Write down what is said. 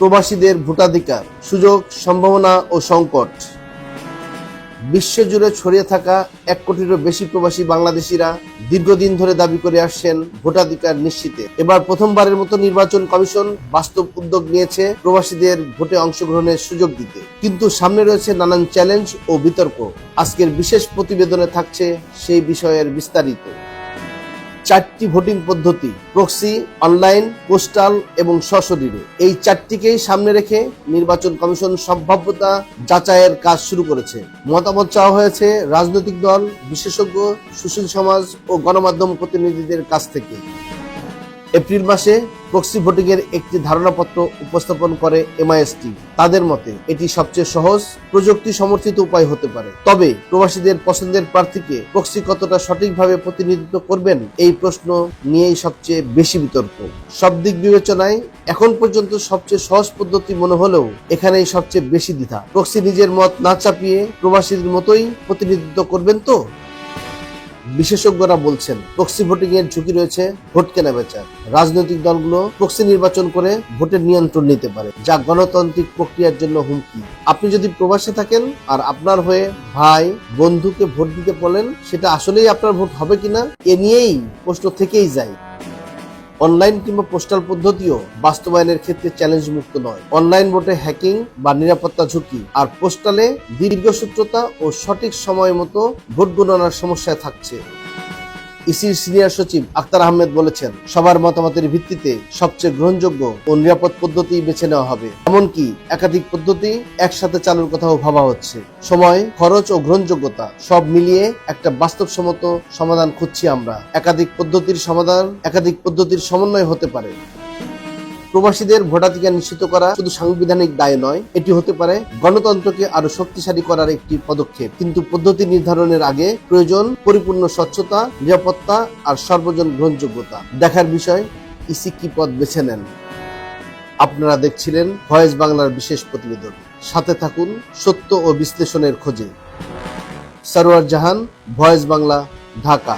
প্রবাসীদের ভোটাধিকার, সুযোগ, সম্ভাবনা ও সংকট। বিশ্বজুড়ে ছড়িয়ে থাকা এক কোটিরও বেশি প্রবাসী বাংলাদেশিরা দীর্ঘদিন ধরে দাবি করে আসছেন ভোটাধিকার নিশ্চিতে। এবার প্রথমবারের মতো নির্বাচন কমিশন বাস্তব উদ্যোগ নিয়েছে প্রবাসীদের ভোটে অংশগ্রহণের সুযোগ দিতে। কিন্তু সামনে রয়েছে নানান চ্যালেঞ্জ ও বিতর্ক। আজকের বিশেষ প্রতিবেদনে থাকছে সেই বিষয়ের বিস্তারিত। চারটি ভোটিং পদ্ধতি, প্রক্সি, অনলাইন, পোস্টাল এবং সশরীরে। এই চারটিকেই সামনে রেখে নির্বাচন কমিশন সম্ভাব্যতা যাচাইয়ের কাজ শুরু করেছে। মতামত চাওয়া হয়েছে রাজনৈতিক দল, বিশেষজ্ঞ, সুশীল সমাজ ও গণমাধ্যম প্রতিনিধিদের কাছ থেকে। এপ্রিল মাসে প্রক্সি ভোটিং এর একটি ধারণাপত্র উপস্থাপন করে এমআইএসটি। তাদের মতে, এটি সবচেয়ে সহজ, প্রযুক্তি সমর্থিত উপায় হতে পারে। তবে প্রবাসীদের পছন্দের প্রার্থীকে প্রক্সি কতটা সঠিকভাবে প্রতিনিধিত্ব করবেন, এই প্রশ্ন নিয়েই সবচেয়ে বেশি বিতর্ক। সব দিক বিবেচনায়, এখন পর্যন্ত সবচেয়ে সহজ পদ্ধতি মনে হলেও এখানেই সবচেয়ে বেশি দ্বিধা। প্রক্সি নিজের মত না চাপিয়ে প্রবাসীদের মতোই প্রতিনিধিত্ব করবেন তো? বিশেষজ্ঞরা বলছেন প্রক্সি ভোটিং এর ঝুঁকি রয়েছে ভোট কেনা বেচার। রাজনৈতিক দলগুলো প্রক্সি নির্বাচন করে ভোটের নিয়ন্ত্রণ নিতে পারে, যা গণতান্ত্রিক প্রক্রিয়ার জন্য হুমকি। আপনি যদি প্রবাসে থাকেন আর আপনার হয়ে ভাই, বন্ধুকে ভোট দিতে বলেন, সেটা আসলেই আপনার ভোট হবে কিনা, এ নিয়েই প্রশ্ন থেকেই যায়। অনলাইন কিংবা পোস্টাল পদ্ধতিও বাস্তবায়নের ক্ষেত্রে চ্যালেঞ্জ মুক্ত নয়। অনলাইন ভোটে হ্যাকিং বা নিরাপত্তা ঝুঁকি আর পোস্টালে দীর্ঘসূত্রতা ও সঠিক সময় মতো ভোট গণনার সমস্যায় থাকছে। ইসির সিনিয়র সচিব আক্তার আহমেদ বলেছেন, সবার মতামতের ভিত্তিতে সবচেয়ে গ্রহণযোগ্য ও নিরাপদ পদ্ধতি বেছে নেওয়া হবে। এমনকি একাধিক পদ্ধতি একসাথে চালুর কথাও ভাবা হচ্ছে। সময়, খরচ ও গ্রহণযোগ্যতা সব মিলিয়ে একটা বাস্তবসম্মত সমাধান খুঁজছি আমরা। একাধিক পদ্ধতির সমাধান, একাধিক পদ্ধতির সমন্বয় হতে পারে। প্রবাসীদের ভোটাধিকার নিশ্চিত করা শুধু সাংবিধানিক দায় নয়, এটি হতে পারে গণতন্ত্রকে আরও শক্তিশালী করার একটি পদক্ষেপ। কিন্তু পদ্ধতি নির্ধারণের আগে প্রয়োজন পরিপূর্ণ স্বচ্ছতা, নিরাপত্তা আর সর্বজন গ্রহণযোগ্যতা দেখার বিষয়, ইসি কি পথ বেছে নেন? আপনারা দেখছিলেন ভয়েস বাংলার বিশেষ প্রতিবেদন। সাথে থাকুন সত্য ও বিশ্লেষণের খোঁজে। সরোয়ার জাহান, ভয়েস বাংলা, ঢাকা।